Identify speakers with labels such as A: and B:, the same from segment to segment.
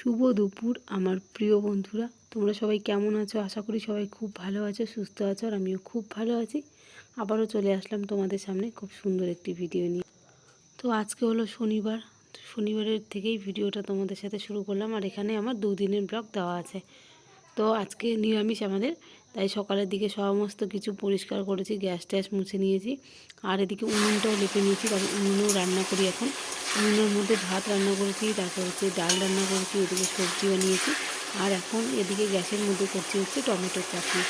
A: শুভ দুপুর, আমার প্রিয় বন্ধুরা। তোমরা সবাই কেমন আছো? আশা করি সবাই খুব ভালো আছো, সুস্থ আছো, আর আমিও খুব ভালো আছি। আবারও চলে আসলাম তোমাদের সামনে খুব সুন্দর একটি ভিডিও নিয়ে। তো আজকে হলো শনিবার। শনিবারের থেকেই ভিডিওটা তোমাদের সাথে শুরু করলাম, আর এখানে আমার দুদিনের ব্লগ দেওয়া আছে। তো আজকে নিরামিষ আমাদের তাই সকালের দিকে সমস্ত কিছু পরিষ্কার করেছি, গ্যাস ট্যাস মুছে নিয়েছি। আর এদিকে উনুনটাও লেপে নিয়েছি, কারণ উনুনেও রান্না করি এখন। উনুনের মধ্যে ভাত রান্না করেছি, তারপর হচ্ছে ডাল রান্না করেছি, এদিকে সবজি বানিয়েছি। আর এখন এদিকে গ্যাসের মধ্যে করছি হচ্ছে টমেটোর চাটনি।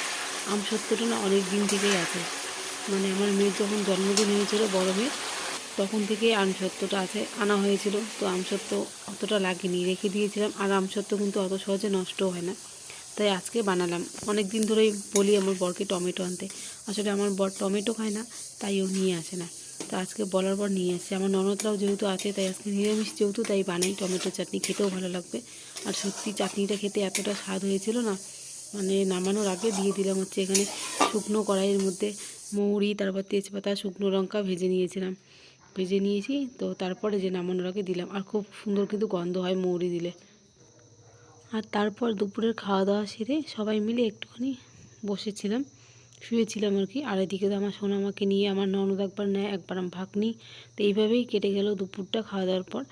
A: আম সত্যটা না অনেক দিন থেকেই আছে। মানে আমার মেয়ের যখন জন্মদিন হয়েছিল বড় মেয়ের, তখন থেকে আমসত্ত্বটা আছে, আনা হয়েছিল। তো আম আমসত্ত্ব অতটা লাগেনি, রেখে দিয়েছিলাম। আর আম আমসত্ত্ব কিন্তু অত সহজে নষ্ট হয় না। তাই আজকে বানালাম। অনেক দিন ধরেই বলি আমার বরকে টমেটো আনতে। আসলে আমার বর টমেটো খায় না, তাই ও নিয়ে আসে না। তো আজকে বলার পর নিয়ে আসছে। আমার ননদরাও যেহেতু আছে, তাই আজকে নিরামিষ যেহেতু, তাই বানাই টমেটো চাটনি, খেতেও ভালো লাগবে। আর সত্যি চাটনিটা খেতে এতটা স্বাদ হয়েছিল না মানে নামানোর আগে দিয়ে দিলাম হচ্ছে এখানে শুকনো কড়াইয়ের মধ্যে মৌরি, তারপর তেজপাতা, শুকনো লঙ্কা ভেজে নিয়েছিলাম। ভেজে নিয়েছি, তো তারপরে যে নামানোর আগে দিলাম। আর খুব সুন্দর কিন্তু গন্ধ হয় মৌরি দিলে। আর তারপর দুপুরের খাওয়া দাওয়া সেরে সবাই মিলে একটুখানি বসেছিলাম। শুয়েছিলাম আর কি। আর এদিকে তো আমার সোনা সোনামাকে নিয়ে, আমার ননদ একবার নেয়, একবার আমার ভাগ্নি। তো এইভাবেই কেটে গেল দুপুরটা খাওয়া দাওয়ার পর।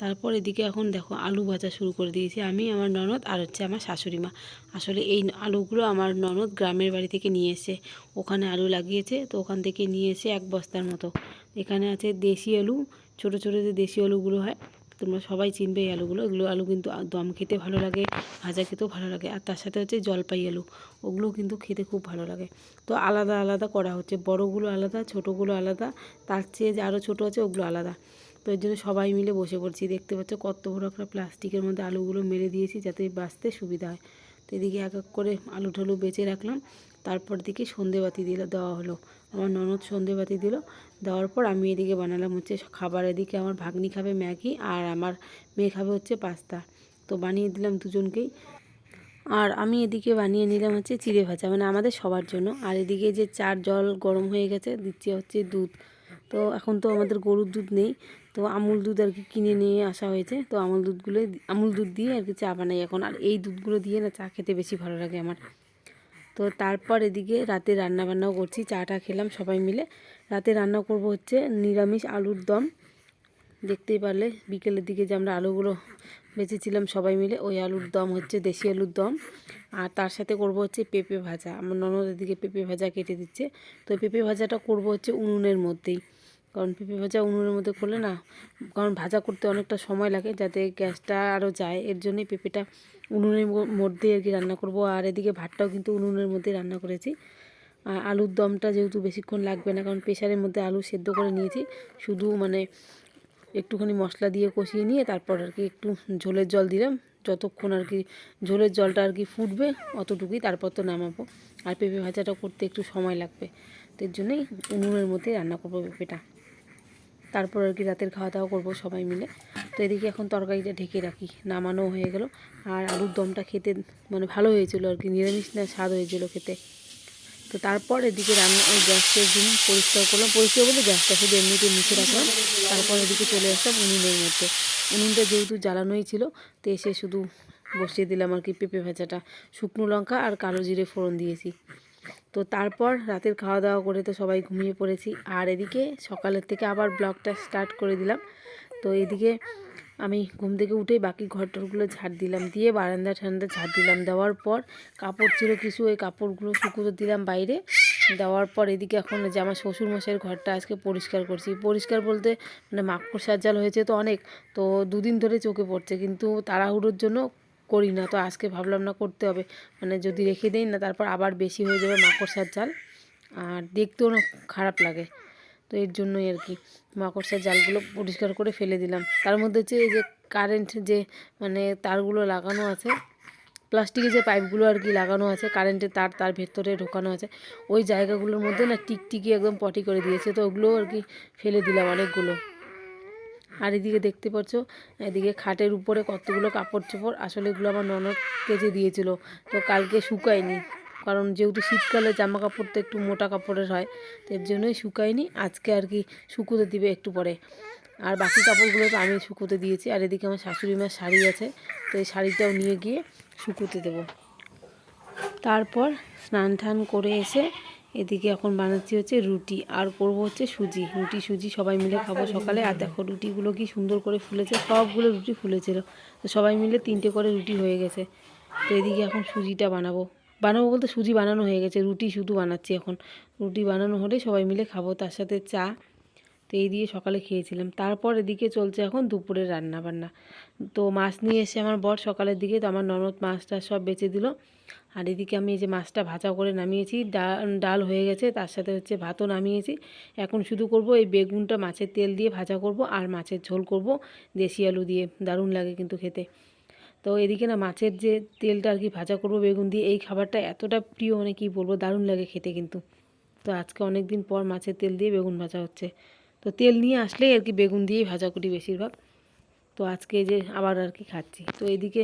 A: তারপর এদিকে এখন দেখো আলু ভাজা শুরু করে দিয়েছি আমি, আমার ননদ আর হচ্ছে আমার শাশুড়ি মা। আসলে এই আলুগুলো আমার ননদ গ্রামের বাড়ি থেকে নিয়ে এসে ওখানে আলু লাগিয়েছে। তো ওখান থেকে নিয়ে এসে এক বস্তার মতো। এখানে আছে দেশি আলু, ছোট ছোট যে দেশি আলুগুলো হয় তোমরা সবাই চিনবে এই আলুগুলো। এগুলো আলু কিন্তু দম খেতে ভালো লাগে, ভাজা খেতেও ভালো লাগে। আর তার সাথে হচ্ছে জলপাই আলু, ওগুলো কিন্তু খেতে খুব ভালো লাগে। তো আলাদা আলাদা করা হচ্ছে, বড়গুলো আলাদা, ছোটোগুলো আলাদা, তার চেয়ে যে আরও ছোটো আছে ওগুলো আলাদা। তো এর জন্য সবাই মিলে বসে পড়ছি। দেখতে পাচ্ছ কত বড় একটা প্লাস্টিকের মধ্যে আলুগুলো মেরে দিয়েছি যাতে বাঁচতে সুবিধা হয়। তো এদিকে এক এক করে আলু ঠালু বেঁচে রাখলাম। তারপর দিকে সন্ধেবাতি দিল, দেওয়া হলো। আমার ননদ সন্ধেবাতি দিল, দেওয়ার পর আমি এদিকে বানালাম হচ্ছে খাবার। এদিকে আমার ভাগ্নি খাবে ম্যাগি আর আমার মেয়ে খাবে হচ্ছে পাস্তা। তো বানিয়ে দিলাম দুজনকেই। আর আমি এদিকে বানিয়ে নিলাম হচ্ছে চিড়ে ভাজা মানে আমাদের সবার জন্য। আর এদিকে যে চার জল গরম হয়ে গেছে, দিচ্ছে হচ্ছে দুধ। তো এখন তো আমাদের গরুর দুধ নেই। তো আমুল দুধ আর কি কিনে নিয়ে আসা হয়েছে। তো আমুল দুধগুলো আমুল দুধ দিয়ে আর কি চা বানাই এখন। আর এই দুধগুলো দিয়ে না চা খেতে বেশি ভালো লাগে আমার। তো তারপর এদিকে রাতে রান্না বান্নাও করছি, চাটা খেলাম সবাই মিলে। রাতে রান্না করব হচ্ছে নিরামিষ আলুর দম। দেখতেই পারলে বিকেলের দিকে যে আমরা আলুগুলো বেঁচেছিলাম সবাই মিলে, ওই আলুর দম হচ্ছে দেশি আলুর দম। আর তার সাথে করব হচ্ছে পেঁপে ভাজা। আমার ননদের দিকে পেঁপে ভাজা কেটে দিচ্ছে। তো পেঁপে ভাজাটা করব হচ্ছে উনুনের মধ্যেই। কারণ পেঁপে ভাজা উনুনের মধ্যে করলে না, কারণ ভাজা করতে অনেকটা সময় লাগে যাতে গ্যাসটা আরও যায়। এর জন্যই পেঁপেটা উনুনের মধ্যে আর কি রান্না করব। আর এদিকে ভাতটাও কিন্তু উনুনের মধ্যে রান্না করেছি। আর আলুর দমটা যেহেতু বেশিক্ষণ লাগবে না, কারণ প্রেশারের মধ্যে আলু সেদ্ধ করে নিয়েছি। শুধু মানে একটুখানি মশলা দিয়ে কষিয়ে নিয়ে তারপর আর কি একটু ঝোলের জল দিলাম। যতক্ষণ আর কি ঝোলের জলটা আর কি ফুটবে অতটুকুই তারপর তো নামাবো। আর পেঁপে ভাজাটা করতে একটু সময় লাগবে। এর জন্যই উনুনের মধ্যে রান্না করব পেঁপেটা। তারপর আর কি রাতের খাওয়া দাওয়া করব সবাই মিলে। তো এদিকে এখন তরকারিটা ঢেকে রাখি নামানো হয়ে গেল। আর আলুর দমটা খেতে মানে ভালো হয়েছিল আর কি, নিরামিষ না, স্বাদ হয়েছিল খেতে। তো তারপর এদিকে রান্না, ওই গ্যাসটা একদিন পরিষ্কার করলাম। পরিষ্কার বলে গ্যাসটা শুধু এমনিতে মুছে রাখলাম। তারপর এদিকে চলে আসলাম উনুনের মধ্যে। উনুনটা যেহেতু জ্বালানোই ছিল, তো এসে শুধু বসিয়ে দিলাম আর কি পেঁপে ভাজাটা। শুকনো লঙ্কা আর কালো জিরে ফোড়ন দিয়েছি। তো তারপর রাতের খাওয়া দাওয়া করে তো সবাই ঘুমিয়ে পড়েছি। আর এদিকে সকালের থেকে আবার ব্লগটা স্টার্ট করে দিলাম। তো এদিকে আমি ঘুম থেকে উঠেই বাকি ঘরটরগুলো ঝাড় দিলাম। দিয়ে বারান্দা ঠান্ডা ঝাড় দিলাম। দেওয়ার পর কাপড় ছিল কিছু, ওই কাপড়গুলো শুকুতে দিলাম বাইরে। দেওয়ার পর এদিকে এখন যে আমার শ্বশুরমশাইয়ের ঘরটা আজকে পরিষ্কার করছি। পরিষ্কার বলতে মানে মাকড় সাজ্জাল হয়েছে তো অনেক, তো দুদিন ধরে চোখে পড়ছে। কিন্তু তাড়াহুড়োর জন্য করি না, তো আজকে ভাবলাম না করতে হবে। মানে যদি রেখে দেই না, তারপর আবার বেশি হয়ে যাবে মাকড়সার জাল। আর দেখতেও না খারাপ লাগে, তো এর জন্যই আর কি। মাকড়সার জালগুলো পরিষ্কার করে ফেলে দিলাম। তার মধ্যে হচ্ছে এই যে কারেন্ট যে মানে তারগুলো লাগানো আছে প্লাস্টিকের যে পাইপগুলো আর কি লাগানো আছে কারেন্টের তার তার ভেতরে ঢোকানো আছে, ওই জায়গাগুলোর মধ্যে না টিকটিকি একদম পটি করে দিয়েছে, তো ওগুলোও আর কি ফেলে দিলাম অনেকগুলো। আর এদিকে দেখতে পাচ্ছ, এদিকে খাটের উপরে কতগুলো কাপড় চোপড়, আসলে এগুলো আমার ননদ কেচে দিয়েছিল, তো কালকে শুকায়নি। কারণ যেহেতু শীতকালে জামা কাপড় তো একটু মোটা কাপড়ের হয়, তো এর জন্যই শুকায়নি, আজকে আর কি শুকোতে দিবে একটু পরে। আর বাকি কাপড়গুলো তো আমি শুকোতে দিয়েছি, আর এদিকে আমার শাশুড়ি মার শাড়ি আছে, তো এই শাড়িটাও নিয়ে গিয়ে শুকোতে দেবো। তারপর স্নান টান করে এসে এদিকে এখন বানাচ্ছি হচ্ছে রুটি আর করব হচ্ছে সুজি। রুটি সুজি সবাই মিলে খাব সকালে। আর দেখো রুটিগুলো কি সুন্দর করে ফুলেছে সবগুলো রুটি ফুলেছিল। তো সবাই মিলে তিনটে করে রুটি হয়ে গেছে। তো এদিকে এখন সুজিটা বানাবো। বানাবো বলতে সুজি বানানো হয়ে গেছে রুটি শুধু বানাচ্ছি এখন। রুটি বানানো হলে সবাই মিলে খাব। তার সাথে চা তো এই দিয়ে সকালে খেয়েছিলাম। তারপর এদিকে চলছে এখন দুপুরের রান্না বান্না তো মাছ নিয়ে এসে আমার বর সকালের দিকে তো আমার ননদ মাছটা সব বেঁচে দিল। আর এদিকে আমি এই যে মাছটা ভাজা করে নামিয়েছি ডাল ডাল হয়ে গেছে, তার সাথে হচ্ছে ভাতও নামিয়েছি। এখন শুধু করব এই বেগুনটা মাছের তেল দিয়ে ভাজা করব আর মাছের ঝোল করব, দেশি আলু দিয়ে, দারুণ লাগে কিন্তু খেতে। তো এদিকে না মাছের যে তেলটা আর কি ভাজা করব বেগুন দিয়ে, এই খাবারটা এতটা প্রিয় মানে কি বলব, দারুণ লাগে খেতে কিন্তু। তো আজকে অনেক দিন পর মাছের তেল দিয়ে বেগুন ভাজা হচ্ছে। তো তেল নিয়ে আসলেই আর কি বেগুন দিয়েই ভাজা করি বেশিরভাগ। তো আজকে যে আবার আর কি খাচ্ছি। তো এদিকে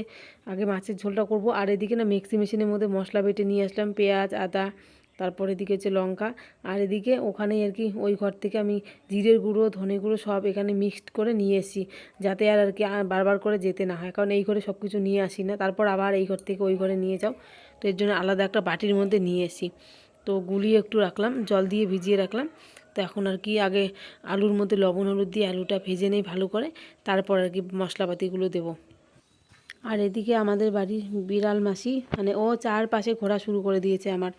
A: আগে মাছের ঝোলটা করব, আর এদিকে না মিক্সি মেশিনের মধ্যে মশলা বেটে নিয়ে আসলাম, পেঁয়াজ, আদা, তারপর এদিকে হচ্ছে লঙ্কা, আর এদিকে ওখানেই আর কি ওই ঘর থেকে আমি জিরের গুঁড়ো, ধনে গুঁড়ো সব এখানে মিক্সড করে নিয়ে এসেছি, যাতে আর আর কি বারবার করে যেতে না হয়, কারণ এই ঘরে সব কিছু নিয়ে আসি না, তারপর আবার এই ঘর থেকে ওই ঘরে নিয়ে যাও। তো এর জন্য আলাদা একটা বাটির মধ্যে নিয়ে এসেছি। তো গুলিয়ে একটু রাখলাম, জল দিয়ে ভিজিয়ে রাখলাম। তো এখন আর কি আগে আলুর মধ্যে লবণ, হলুদ দিয়ে আলুটা ভেজে নেই ভালো করে। তারপর আর কি মশলাপাতিগুলো দেবো। আর এদিকে আমাদের বাড়ির বিড়াল মাসি মানে ও চারপাশে ঘোরা শুরু করে দিয়েছে আমার।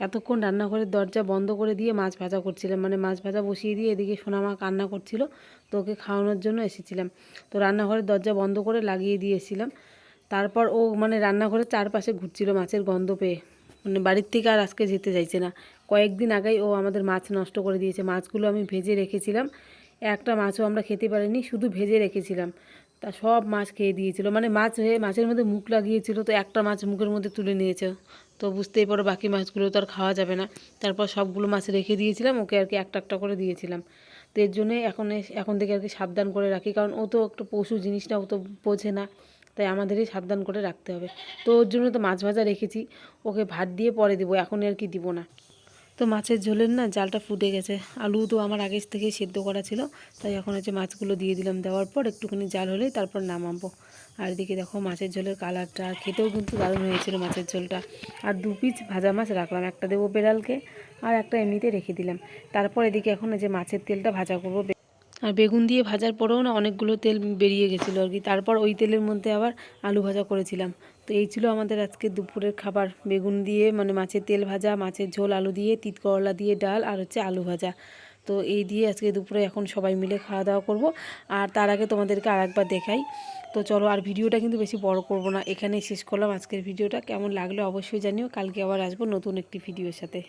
A: এতক্ষণ রান্নাঘরের দরজা বন্ধ করে দিয়ে মাছ ভাজা করছিলাম। মানে মাছ ভাজা বসিয়ে দিয়ে এদিকে সোনামা কান্না করছিল, তো ওকে খাওয়ানোর জন্য এসেছিলাম। তো রান্নাঘরের দরজা বন্ধ করে লাগিয়ে দিয়েছিলাম। তারপর ও মানে রান্নাঘরের চারপাশে ঘুরছিল মাছের গন্ধ পেয়ে। মানে বাড়ির থেকে আর আজকে যেতে চাইছে না। কয়েকদিন আগেই ও আমাদের মাছ নষ্ট করে দিয়েছে। মাছগুলো আমি ভেজে রেখেছিলাম। একটা মাছও আমরা খেতে পারিনি, শুধু ভেজে রেখেছিলাম। তা সব মাছ খেয়ে দিয়েছিল। মানে মাছ হয়ে, মাছের মধ্যে মুখ লাগিয়েছিল, তো একটা মাছ মুখের মধ্যে তুলে নিয়েছে। তো বুঝতেই পারো, বাকি মাছগুলো তো আর খাওয়া যাবে না। তারপর সবগুলো মাছ রেখে দিয়েছিলাম, ওকে আর কি একটা একটা করে দিয়েছিলাম। তো এর জন্যে এখন এখন থেকে আর কি সাবধান করে রাখি। কারণ ও তো একটা পশু, জিনিসটা ও তো বোঝে না। তাই আমাদেরই সাবধান করে রাখতে হবে। তো ওর জন্য তো মাছ ভাজা রেখেছি। ওকে ভাত দিয়ে পরে দেবো, এখন আর কি দিব না। তো মাছের ঝোলের না জালটা ফুটে গেছে। আলু তো আমার আগে থেকেই সেদ্ধ করা ছিল, তাই এখন হচ্ছে মাছগুলো দিয়ে দিলাম দেওয়ার পর একটুখানি জাল হলেই তারপর নামাবো। আর এদিকে দেখো মাছের ঝোলের কালারটা, খেতেও কিন্তু দারুণ হয়েছিল মাছের ঝোলটা। আর দু পিস ভাজা মাছ রাখলাম, একটা দেবো বেড়ালকে আর একটা এমনিতে রেখে দিলাম। তারপর এদিকে এখন যে মাছের তেলটা ভাজা করব। আর বেগুন দিয়ে ভাজার পরেও না অনেকগুলো তেল বেরিয়ে গেছিল আর কি। তারপর ওই তেলের মধ্যে আবার আলু ভাজা করেছিলাম। তো এই ছিল আমাদের আজকে দুপুরের খাবার। বেগুন দিয়ে মানে মাছের তেল ভাজা, মাছের ঝোল, আলু দিয়ে, তিত করলা দিয়ে ডাল আর হচ্ছে আলু ভাজা। তো এই দিয়ে আজকে দুপুরে এখন সবাই মিলে খাওয়া দাওয়া করব। আর তার আগে তোমাদেরকে আর একবার দেখাই। তো চলো আর ভিডিওটা কিন্তু বেশি বড় করব না। এখানেই শেষ করলাম আজকের ভিডিওটা। কেমন লাগল অবশ্যই জানিও। কালকে আবার আসব নতুন একটি ভিডিওর সাথে।